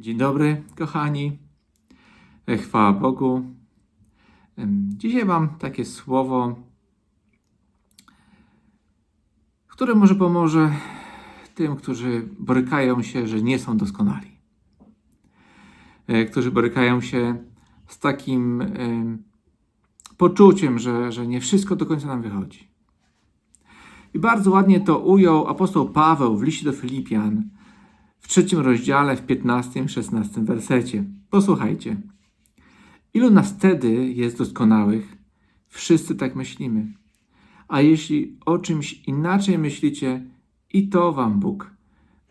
Dzień dobry, kochani. E, Chwała Bogu. Dzisiaj mam takie słowo, które może pomoże tym, którzy borykają się, że nie są doskonali. E, Którzy borykają się z takim em, poczuciem, że, że nie wszystko do końca nam wychodzi. I bardzo ładnie to ujął apostoł Paweł w liście do Filipian trzecim rozdziale, w 15-16 wersecie. Posłuchajcie. Ilu nas wtedy jest doskonałych? Wszyscy tak myślimy. A jeśli o czymś inaczej myślicie, i to wam Bóg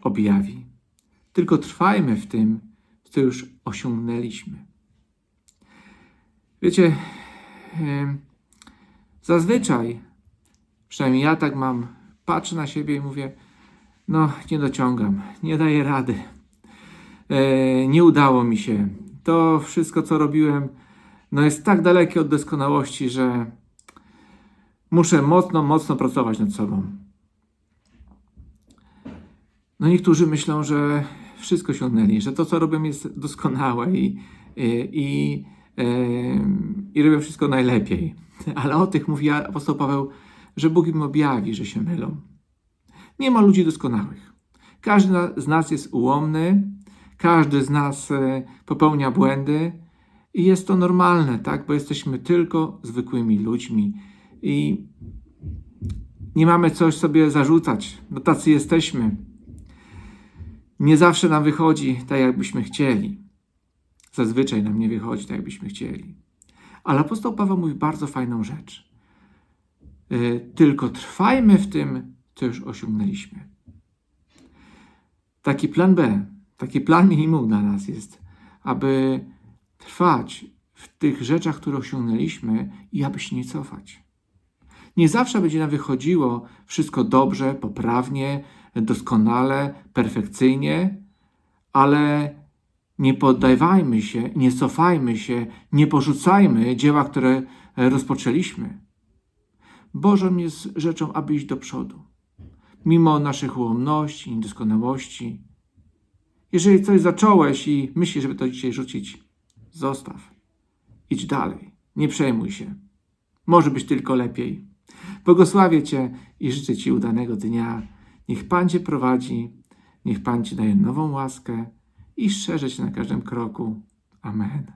objawi. Tylko trwajmy w tym, co już osiągnęliśmy. Wiecie, zazwyczaj, przynajmniej ja tak mam, patrzę na siebie i mówię, no, nie dociągam, nie daję rady. E, nie udało mi się. To wszystko, co robiłem, no jest tak dalekie od doskonałości, że muszę mocno, mocno pracować nad sobą. No niektórzy myślą, że wszystko osiągnęli, że to, co robią, jest doskonałe i, i, i, em, i robią wszystko najlepiej. Ale o tych mówi apostoł Paweł, że Bóg im objawi, że się mylą. Nie ma ludzi doskonałych. Każdy z nas jest ułomny, każdy z nas e, popełnia błędy i jest to normalne, tak? Bo jesteśmy tylko zwykłymi ludźmi i nie mamy coś sobie zarzucać. No tacy jesteśmy. Nie zawsze nam wychodzi tak, jakbyśmy chcieli. Zazwyczaj nam nie wychodzi tak, jakbyśmy chcieli. Ale apostoł Paweł mówi bardzo fajną rzecz. E, Tylko trwajmy w tym, co już osiągnęliśmy. Taki plan B, taki plan minimum dla nas jest, aby trwać w tych rzeczach, które osiągnęliśmy i aby się nie cofać. Nie zawsze będzie nam wychodziło wszystko dobrze, poprawnie, doskonale, perfekcyjnie, ale nie poddawajmy się, nie cofajmy się, nie porzucajmy dzieła, które rozpoczęliśmy. Bożą jest rzeczą, aby iść do przodu. Mimo naszych ułomności, niedoskonałości. Jeżeli coś zacząłeś i myślisz, żeby to dzisiaj rzucić, zostaw. Idź dalej. Nie przejmuj się. Może być tylko lepiej. Błogosławię Cię i życzę Ci udanego dnia. Niech Pan Cię prowadzi, niech Pan Ci daje nową łaskę i szerzy Cię na każdym kroku. Amen.